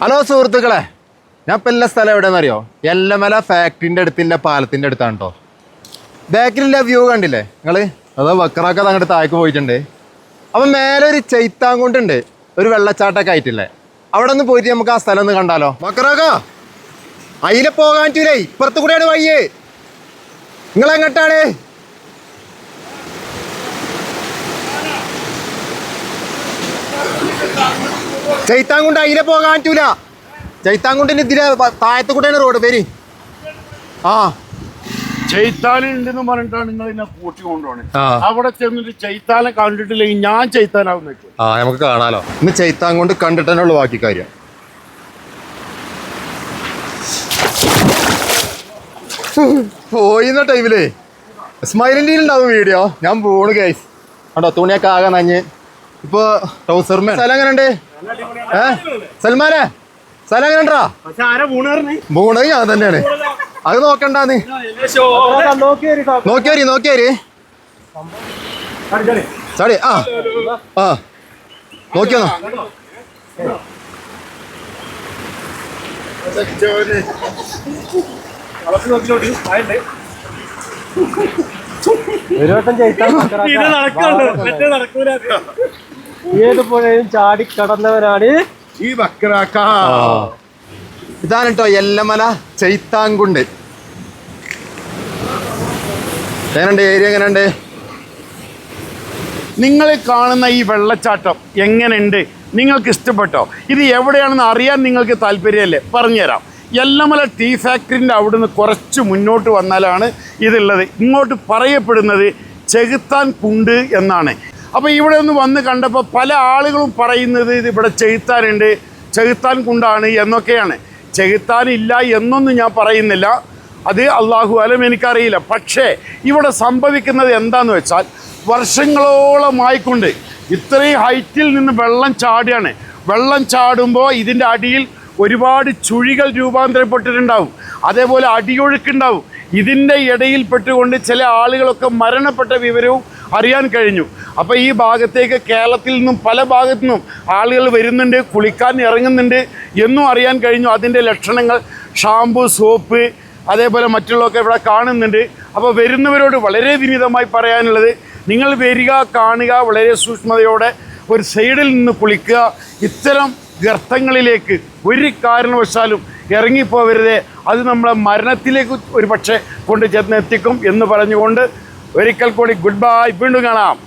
Hello സുഹൃത്തുക്കളെ ഞാൻ ഇപ്പം എല്ലാ സ്ഥലം എവിടെയെന്ന് അറിയോ? എല്ലമല ഫാക്ടറിന്റെ അടുത്തില്ല പാലത്തിന്റെ അടുത്താണ് കേട്ടോ ബാക്കിലുള്ള വ്യൂ കണ്ടില്ലേ നിങ്ങൾ അത് വക്രാക്ക അങ്ങോട്ട് താഴേക്ക് പോയിട്ടുണ്ട്. അപ്പം മേലെ ഒരു ചൈത്താങ്കൊണ്ടുണ്ട് ഒരു വെള്ളച്ചാട്ടമൊക്കെ ആയിട്ടില്ലേ. അവിടെ ഒന്ന് പോയിട്ട് നമുക്ക് ആ സ്ഥലം ഒന്ന് കണ്ടാലോ. വക്രാക്ക അതിലെ പോകാൻ പറ്റൂലേ ഇപ്പുറത്ത് കൂടെയാണ് വയ്യേ നിങ്ങൾ എങ്ങോട്ടാണ്? ചൈത്താങ്കുണ്ട് അതിലെ പോകാൻ പറ്റൂല ചൈത്താങ്കുണ്ടിന് ഇതിലെ താഴത്ത് കൂടെയാണ് റോഡ് പേര് ആ. ചൈത്താലം ഉണ്ടെന്ന് പറഞ്ഞിട്ടാണ് നിങ്ങൾ എന്നെ കൂട്ടി കൊണ്ടുപോണത് അവിടെ ചെന്നിട്ട് ചൈത്താലം കണ്ടിട്ടില്ലെങ്കിൽ ഞാൻ ചൈത്താനാവും ആ നമുക്ക് കാണാലോ. ഇന്ന് ചൈത്താങ്കൊണ്ട് കണ്ടിട്ട് തന്നെ ബാക്കി കാര്യം. പോയിന്ന ടൈമിലേ സ്മൈലിന്റെ ഉണ്ടാവും വീഡിയോ ഞാൻ പോണു ഗൈസ് കണ്ടോ തുണിയൊക്കെ ആകെ നഞ്ഞ്. ഇപ്പൊ ടൗസർമേ സ്ഥലം എങ്ങനെയുണ്ട് ഏ? സൽമാനെ സ്ഥലം എങ്ങനെയുണ്ടാ? പക്ഷെ ആരാ പൂണറിന് പോണത് ഞാൻ തന്നെയാണ്. അത് നോക്കണ്ട നീ. നോക്കിയാരി നോക്കിയാരി ചാടി ആ. ആ. നോക്കിയോ ഒരു വട്ടം ചെയ്താൽ ഏത് പുഴയും ചാടി കടന്നവനാണ് ഈ വക്രാക്ക. ഇതാണ് കേട്ടോ എല്ലമല ചൈത്താങ്കുണ്ട് എങ്ങനെയുണ്ട്? ഏരിയ എങ്ങനെയുണ്ട്? നിങ്ങൾ കാണുന്ന ഈ വെള്ളച്ചാട്ടം എങ്ങനെയുണ്ട്? നിങ്ങൾക്ക് ഇഷ്ടപ്പെട്ടോ? ഇത് എവിടെയാണെന്ന് അറിയാൻ നിങ്ങൾക്ക് താല്പര്യമല്ലേ? പറഞ്ഞുതരാം. എല്ലമല ടീ ഫാക്ടറിന്റെ അവിടുന്ന് കുറച്ച് മുന്നോട്ട് വന്നാലാണ് ഇതുള്ളത്. ഇങ്ങോട്ട് പറയപ്പെടുന്നത് ചെകുത്താൻ കുണ്ട് എന്നാണ്. അപ്പോൾ ഇവിടെ ഒന്ന് വന്ന് കണ്ടപ്പോൾ പല ആളുകളും പറയുന്നത് ഇത് ഇവിടെ ചെകുത്താനുണ്ട് ചെകുത്താൻ കുണ്ടാണ് എന്നൊക്കെയാണ്. ചെകുത്താൻ ഇല്ല എന്നൊന്നും ഞാൻ പറയുന്നില്ല. അത് അള്ളാഹു അലം എനിക്കറിയില്ല. പക്ഷേ ഇവിടെ സംഭവിക്കുന്നത് എന്താന്ന് വെച്ചാൽ വർഷങ്ങളോളമായിക്കൊണ്ട് ഇത്രയും ഹൈറ്റിൽ നിന്ന് വെള്ളം ചാടുകയാണ് വെള്ളം ചാടുമ്പോൾ ഇതിന്റെ അടിയിൽ ഒരുപാട് ചുഴികൾ രൂപാന്തരപ്പെട്ടിട്ടുണ്ടാവും. അതേപോലെ അടിയൊഴുക്കുണ്ടാവും. ഇതിന്റെ ഇടയിൽപ്പെട്ടുകൊണ്ട് ചില ആളുകളൊക്കെ മരണപ്പെട്ട വിവരവും അറിയാൻ കഴിഞ്ഞു. അപ്പോൾ ഈ ഭാഗത്തേക്ക് കേരളത്തിൽ നിന്നും പല ഭാഗത്തു നിന്നും ആളുകൾ വരുന്നുണ്ട് കുളിക്കാൻ ഇറങ്ങുന്നുണ്ട് എന്നും അറിയാൻ കഴിഞ്ഞു. അതിന്റെ ലക്ഷണങ്ങൾ ഷാമ്പു സോപ്പ് അതേപോലെ മറ്റുള്ളതൊക്കെ ഇവിടെ കാണുന്നുണ്ട്. അപ്പോൾ വരുന്നവരോട് വളരെ വിനീതമായി പറയാനുള്ളത് നിങ്ങൾ വരിക കാണുക വളരെ സൂക്ഷ്മതയോടെ ഒരു സൈഡിൽ നിന്ന് കുളിക്കുക. ഇത്തരം ഗർത്തങ്ങളിലേക്ക് ഒരു കാരണവശാലും ഇറങ്ങിപ്പോവരുത്. അത് നമ്മളെ മരണത്തിലേക്ക് ഒരു പക്ഷേ കൊണ്ട് ചെന്നെത്തിക്കും എന്ന് പറഞ്ഞുകൊണ്ട് ഒരിക്കൽ കൂടി ഗുഡ് ബൈ വീണ്ടും കാണാം.